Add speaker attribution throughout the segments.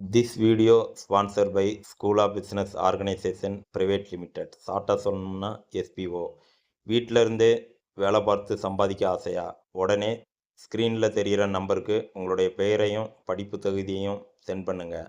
Speaker 1: This video sponsor by school of business organization private limited ஷார்ட்டாக சொல்லணும்னா SPO வீட்டில் இருந்தே வேலை பார்த்து சம்பாதிக்க ஆசையா? உடனே ஸ்க்ரீனில் தெரிகிற நம்பருக்கு உங்களுடைய பெயரையும் படிப்பு தகுதியையும் சென்ட் பண்ணுங்கள்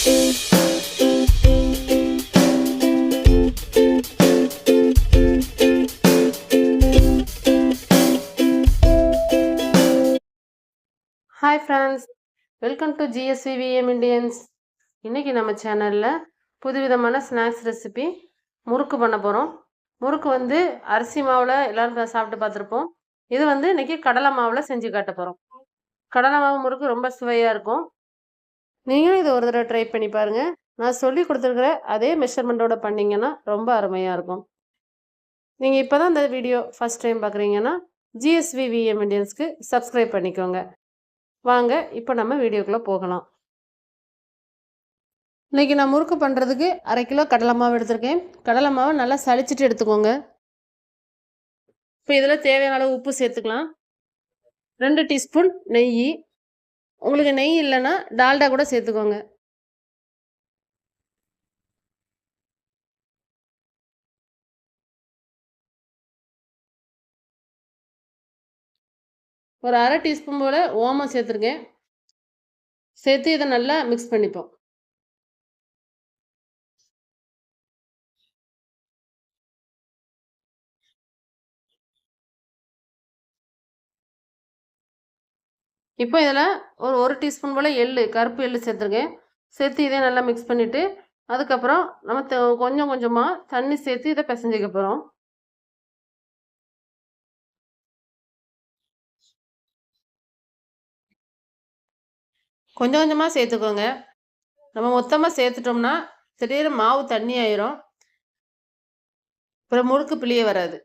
Speaker 2: Hi friends welcome to GSVVM Indians இன்றைக்கி நம்ம சேனலில் புதுவிதமான ஸ்நாக்ஸ் ரெசிபி முறுக்கு பண்ண போகிறோம் முறுக்கு வந்து அரிசி மாவில் எல்லோரும் சாப்பிட்டு பார்த்துருப்போம். இது வந்து இன்றைக்கி கடலை மாவில் செஞ்சு காட்ட போகிறோம் கடலை மாவு முறுக்கு ரொம்ப சுவையாக இருக்கும். நீங்களும் இதை ஒரு தடவை ட்ரை பண்ணி பாருங்கள் நான் சொல்லி கொடுத்துருக்குற அதே மெஷர்மெண்ட்டோட பண்ணிங்கன்னா ரொம்ப அருமையாக இருக்கும். நீங்கள் இப்போ தான் இந்த வீடியோ ஃபஸ்ட் டைம் பார்க்குறீங்கன்னா ஜிஎஸ்வி விஎம் இண்டியன்ஸ்க்கு சப்ஸ்கிரைப் பண்ணிக்கோங்க. வாங்க இப்போ நம்ம வீடியோக்குள்ளே போகலாம். இன்றைக்கி நான் முறுக்கு பண்ணுறதுக்கு அரை கிலோ கடலை மாவு எடுத்திருக்கேன். கடலை மாவை நல்லா சளிச்சிட்டு எடுத்துக்கோங்க. இப்போ இதில் தேவையான அளவு உப்பு சேர்த்துக்கலாம். ரெண்டு டீஸ்பூன் நெய் உங்களுக்கு நெய் இல்லைன்னா டால்டா கூட சேர்த்துக்கோங்க. ஒரு அரை டீஸ்பூன் போல் ஓமம் சேர்த்துருக்கேன். சேர்த்து இதை நல்லா மிக்ஸ் பண்ணிப்போம். இப்போ இதில் ஒரு ஒரு டீஸ்பூன் போல் எள்ளு கருப்பு எள்ளு சேர்த்துருக்கேன். சேர்த்து இதே நல்லா மிக்ஸ் பண்ணிவிட்டு அதுக்கப்புறம் நம்ம கொஞ்சம் கொஞ்சமாக தண்ணி சேர்த்து இதை பிசைஞ்சிக்க போகிறோம். கொஞ்சம் கொஞ்சமாக சேர்த்துக்கோங்க. நம்ம மொத்தமாக சேர்த்துட்டோம்னா திடீர்னு மாவு தண்ணி ஆயிரும். அப்புறம் முறுக்கு பிளிய வராது.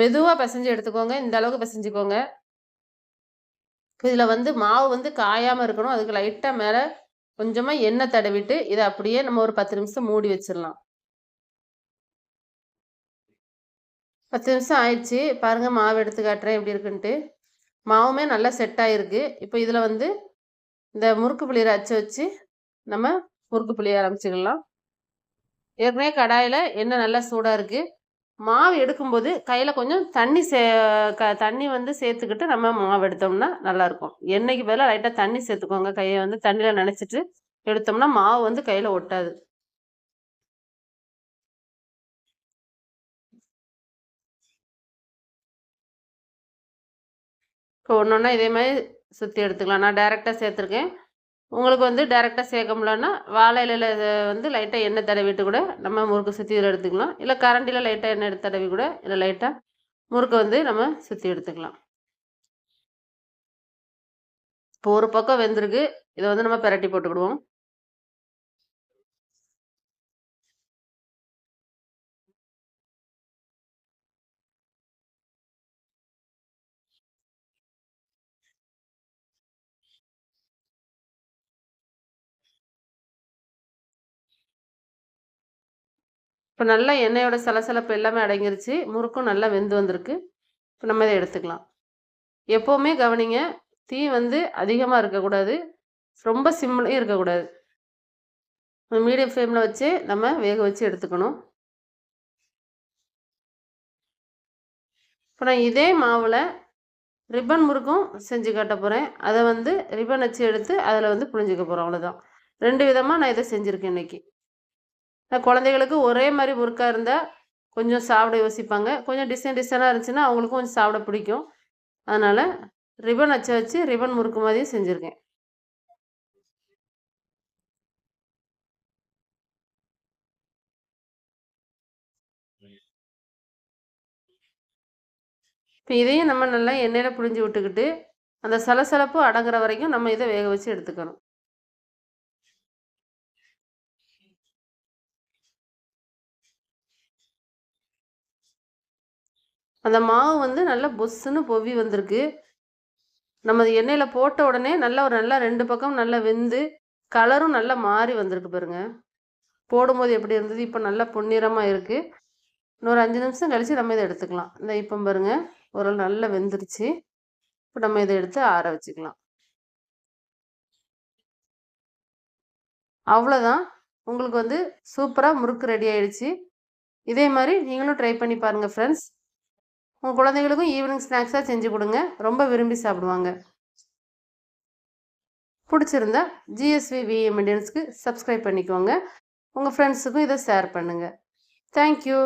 Speaker 2: மெதுவாக பிசைஞ்சு எடுத்துக்கோங்க. இந்த அளவுக்கு பிசைஞ்சுக்கோங்க. இதில் வந்து மாவு வந்து காயாமல் இருக்கணும். அதுக்கு லைட்டாக மேலே கொஞ்சமாக எண்ணெய் தடவிட்டு இதை அப்படியே நம்ம ஒரு பத்து நிமிஷம் மூடி வச்சிடலாம் பத்து நிமிஷம் ஆயிடுச்சு. பாருங்கள் மாவு எடுத்து காட்டுறேன் எப்படி இருக்குன்ட்டு. மாவுமே நல்லா செட் ஆகிருக்கு இப்போ இதில் வந்து இந்த முறுக்கு புளியரை அச்சு வச்சு நம்ம முறுக்கு புளிய ஆரம்பிச்சிக்கலாம் ஏற்கனவே கடாயில் எண்ணெய் நல்லா சூடாக இருக்குது மாவு எடுக்கும்போது கையில் கொஞ்சம் தண்ணி சே க தண்ணி வந்து சேர்த்துக்கிட்டு நம்ம மாவு எடுத்தோம்னா நல்லாயிருக்கும். எண்ணெய்க்கு பதிலாக லைட்டாக தண்ணி சேர்த்துக்கோங்க. கையை வந்து தண்ணியில் நினச்சிட்டு எடுத்தோம்னா மாவு வந்து கையில் ஒட்டாது. இப்போ ஒன்று ஒன்றா இதே மாதிரி சுற்றி எடுத்துக்கலாம். நான் டைரெக்டாக சேர்த்துருக்கேன். உங்களுக்கு வந்து டேரெக்டாக சேர்க்க முடியலன்னா வாழை இலையில் வந்து லைட்டாக எண்ணெய் தடவிட்டு கூட நம்ம முறுக்கு சுற்றி இதில் எடுத்துக்கலாம். இல்லை கரண்டியில் லைட்டாக எண்ணெய் எடுத்து தடவி கூட இல்லை லைட்டாக முறுக்கை வந்து நம்ம சுற்றி எடுத்துக்கலாம். இப்போ ஒரு பக்கம் வெந்திருக்கு. இதை வந்து நம்ம பெரட்டி போட்டுக்கிடுவோம். இப்போ நல்லா எண்ணெயோட சலசலப்பு எல்லாமே அடங்கிருச்சு. முறுக்கும் நல்லா வெந்து வந்திருக்கு. இப்போ நம்ம இதை எடுத்துக்கலாம். எப்போவுமே கவனிங்க தீ வந்து அதிகமாக இருக்கக்கூடாது. ரொம்ப சிம்லையும் இருக்கக்கூடாது. மீடியம் ஃப்ளேமில் வச்சு நம்ம வேக வச்சு எடுத்துக்கணும். இப்போ நான் இதே மாவில் ரிப்பன் முறுக்கும் செஞ்சு காட்ட போகிறேன் அதை வந்து ரிப்பன் வச்சு எடுத்து அதில் வந்து புழிஞ்சிக்க போகிறோம் அவ்வளோதான் ரெண்டு விதமாக நான் இதை செஞ்சுருக்கேன் இன்றைக்கி குழந்தைகளுக்கு ஒரே மாதிரி முறுக்காக இருந்தால் கொஞ்சம் சாப்பிட யோசிப்பாங்க. கொஞ்சம் டிசைன் டிசைனாக இருந்துச்சுன்னா அவங்களுக்கும் கொஞ்சம் சாப்பிட பிடிக்கும். அதனால் ரிபன் அச்சை வச்சு ரிபன் முறுக்கு மாதிரியும் செஞ்சுருக்கேன். இப்போ இதையும் நம்ம நல்லா எண்ணெயில் புழிஞ்சு விட்டுக்கிட்டு அந்த சலசலப்பு அடங்குற வரைக்கும் நம்ம இதை வேக வச்சு எடுத்துக்கணும். அந்த மாவு வந்து நல்லா பொஸ்ஸுன்னு பொவி வந்திருக்கு. நம்ம அது எண்ணெயில் போட்ட உடனே நல்லா ஒரு நல்லா ரெண்டு பக்கம் நல்லா வெந்து கலரும் நல்லா மாறி வந்திருக்கு பாருங்க. போடும்போது எப்படி இருந்தது? இப்போ நல்லா பொன்னிறமாக இருக்குது இன்னொரு அஞ்சு நிமிஷம் கழித்து நம்ம இதை எடுத்துக்கலாம். இந்த இப்போ பாருங்க ஒரு நல்லா வெந்துருச்சு. இப்போ நம்ம இதை எடுத்து ஆற வச்சுக்கலாம். அவ்வளோதான் உங்களுக்கு வந்து சூப்பராக முறுக்கு ரெடி ஆயிடுச்சு. இதே மாதிரி நீங்களும் ட்ரை பண்ணி பாருங்கள் ஃப்ரெண்ட்ஸ் உங்கள் குழந்தைகளுக்கும் ஈவினிங் ஸ்நாக்ஸாக செஞ்சு கொடுங்க. ரொம்ப விரும்பி சாப்பிடுவாங்க. பிடிச்சிருந்தா ஜிஎஸ்வி விஎம் இண்டியன்ஸ்க்கு சப்ஸ்கிரைப் பண்ணிக்கோங்க. உங்கள் ஃப்ரெண்ட்ஸுக்கும் இதை ஷேர் பண்ணுங்கள் தேங்க்யூ